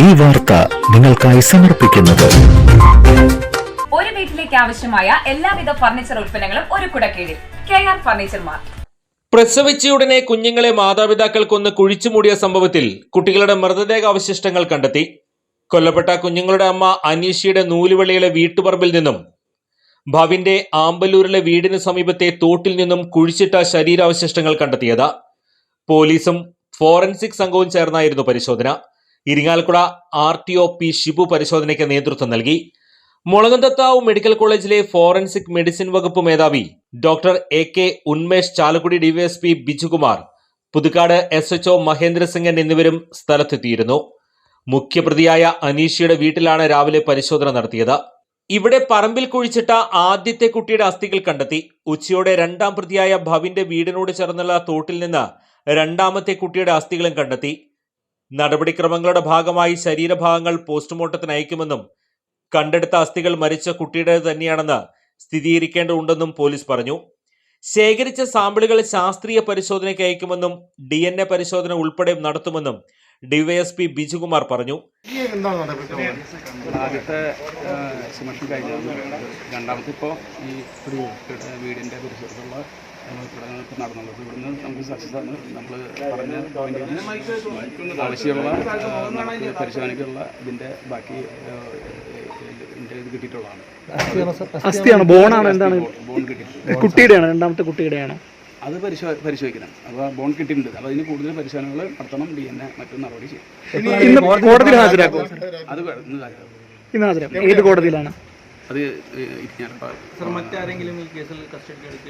ഈ വാർത്ത നിങ്ങൾക്കായി സമർപ്പിക്കുന്നത്. ഒരു വീട്ടിലേക്ക് ആവശ്യമായ എല്ലാവിധ ഫർണിച്ചർ ഉൽപ്പന്നങ്ങളും ഒരു കുടക്കീഴിൽ. K R furniture mart. പ്രസവിച്ചയുടനെ കുഞ്ഞുങ്ങളെ മാതാപിതാക്കൾക്കൊന്ന് കുഴിച്ചുമൂടിയ സംഭവത്തിൽ കുട്ടികളുടെ മൃതദേഹ അവശിഷ്ടങ്ങൾ കണ്ടെത്തി. കൊല്ലപ്പെട്ട കുഞ്ഞുങ്ങളുടെ അമ്മ അനീഷയുടെ നൂലുവള്ളിയിലെ വീട്ടുപറമ്പിൽ നിന്നും ഭവിന്റെ ആമ്പലൂരിലെ വീടിന് സമീപത്തെ തോട്ടിൽ നിന്നും കുഴിച്ചിട്ട ശരീരാവശിഷ്ടങ്ങൾ കണ്ടെത്തിയത്. പോലീസും ഫോറൻസിക് സംഘവും ചേർന്നായിരുന്നു പരിശോധന. Irinjalakuda R T O P Shibu പരിശോധനയ്ക്ക് നേതൃത്വം നൽകി. മുളകന്തത്താവ് മെഡിക്കൽ കോളേജിലെ ഫോറൻസിക് മെഡിസിൻ വകുപ്പ് മേധാവി doctor A K Unmesh Chalakudy DYSP Bijukumar Puthukkad S HO Mahendra Singhan എന്നിവരും സ്ഥലത്തെത്തിയിരുന്നു. മുഖ്യപ്രതിയായ അനീഷയുടെ വീട്ടിലാണ് രാവിലെ പരിശോധന നടത്തിയത്. ഇവിടെ പറമ്പിൽ കുഴിച്ചിട്ട ആദ്യത്തെ കുട്ടിയുടെ അസ്ഥികൾ കണ്ടെത്തി. ഉച്ചയോടെ രണ്ടാം പ്രതിയായ ഭവിന്റെ വീടിനോട് ചേർന്നുള്ള തോട്ടിൽ നിന്ന് രണ്ടാമത്തെ കുട്ടിയുടെ അസ്ഥികളും കണ്ടെത്തി. നടപടിക്രമങ്ങളുടെ ഭാഗമായി ശരീരഭാഗങ്ങൾ പോസ്റ്റ്മോർട്ടത്തിന് അയക്കുമെന്നും കണ്ടെടുത്ത അസ്ഥികൾ മരിച്ച കുട്ടിയുടെ തന്നെയാണെന്ന് സ്ഥിരീകരിക്കേണ്ടതുണ്ടെന്നും പോലീസ് പറഞ്ഞു. ശേഖരിച്ച സാമ്പിളുകൾ ശാസ്ത്രീയ പരിശോധനയ്ക്ക് അയക്കുമെന്നും ഡി എൻ എ പരിശോധന ഉൾപ്പെടെ നടത്തുമെന്നും ഡിവൈഎസ്പി ബിജുകുമാർ പറഞ്ഞു. ആദ്യത്തെ സുമഷൻ കഴിഞ്ഞു. രണ്ടാമത്തെ ഇപ്പോൾ ഈ വീടിന്റെ പരിസരത്തുള്ള ഇപ്പോൾ നടന്നുള്ളത്. ഇവിടുന്ന് നമുക്ക് സക്സസ് ആണ് നമ്മൾ പറഞ്ഞ പോയിന്റ് ആവശ്യമുള്ള നമുക്ക് പരിശോധനയ്ക്കുള്ള ഇതിന്റെ ബാക്കി ആ, ഇതിന്റെ ഇത് കിട്ടിയിട്ടുള്ളതാണ്. അസ്ഥിയാണ് ബോണാണ്. എന്താണ്? ബോൺ കിട്ടിയിട്ടുണ്ട്. കുട്ടിയുടെയാണ്. രണ്ടാമത്തെ കുട്ടിയുടെയാണ്. അത് പരിശോ പരിശോധിക്കണം. അപ്പോൾ ബോൺ കിട്ടിയിട്ടുണ്ട്. അപ്പോൾ അതിന് കൂടുതൽ പരിശോധനകൾ നടത്തണം. ഡി എൻ എ മറ്റു നടപടി ചെയ്യും. ഇന്ന് കോടതിയിൽ ഹാജരാക്കും. അത് ഇന്ന് ഹാജരാക്കും. ഏത് കോടതിയിലാണ്? അത്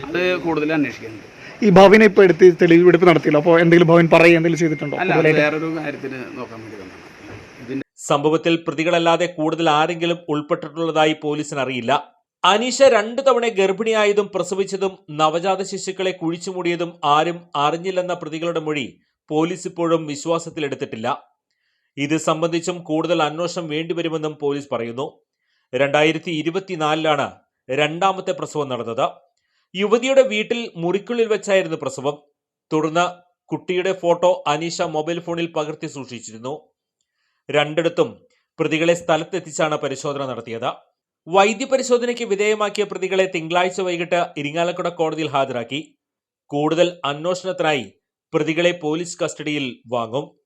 അത് കൂടുതൽ അന്വേഷിക്കുന്നുണ്ട് ഈ ഭവനെ ഇപ്പോൾ എടുത്ത് തെളിവെടുപ്പ് നടത്തിയില്ല. അപ്പോൾ എന്തെങ്കിലും ഭവൻ പറയുക എന്തെങ്കിലും ചെയ്തിട്ടുണ്ടോ? അല്ല അത് വേറൊരു കാര്യത്തിന് നോക്കാൻ വേണ്ടി വന്നതാണ്. സംഭവത്തിൽ പ്രതികളല്ലാതെ കൂടുതൽ ആരെങ്കിലും ഉൾപ്പെട്ടിട്ടുള്ളതായി പോലീസിന് അറിയില്ല. അനീഷ രണ്ടു തവണ ഗർഭിണിയായതും പ്രസവിച്ചതും നവജാത ശിശുക്കളെ കുഴിച്ചുമൂടിയതും ആരും അറിഞ്ഞില്ലെന്ന പ്രതികളുടെ മൊഴി പോലീസ് ഇപ്പോഴും വിശ്വാസത്തിലെടുത്തിട്ടില്ല. ഇത് സംബന്ധിച്ചും കൂടുതൽ അന്വേഷണം വേണ്ടിവരുമെന്നും പോലീസ് പറയുന്നു. രണ്ടായിരത്തി ഇരുപത്തിനാലിലാണ് രണ്ടാമത്തെ പ്രസവം നടന്നത്. യുവതിയുടെ വീട്ടിൽ മുറിക്കുള്ളിൽ വെച്ചായിരുന്നു പ്രസവം. തുടർന്ന് കുട്ടിയുടെ ഫോട്ടോ അനീഷ മൊബൈൽ ഫോണിൽ പകർത്തി സൂക്ഷിച്ചിരുന്നു. രണ്ടിടത്തും പ്രതികളെ സ്ഥലത്തെത്തിച്ചാണ് പരിശോധന നടത്തിയത്. വൈദ്യപരിശോധനയ്ക്ക് വിധേയമാക്കിയ പ്രതികളെ തിങ്കളാഴ്ച വൈകിട്ട് ഇരിങ്ങാലക്കുട കോടതിയിൽ ഹാജരാക്കി. കൂടുതൽ അന്വേഷണത്തിനായി പ്രതികളെ പോലീസ് കസ്റ്റഡിയിൽ വാങ്ങും.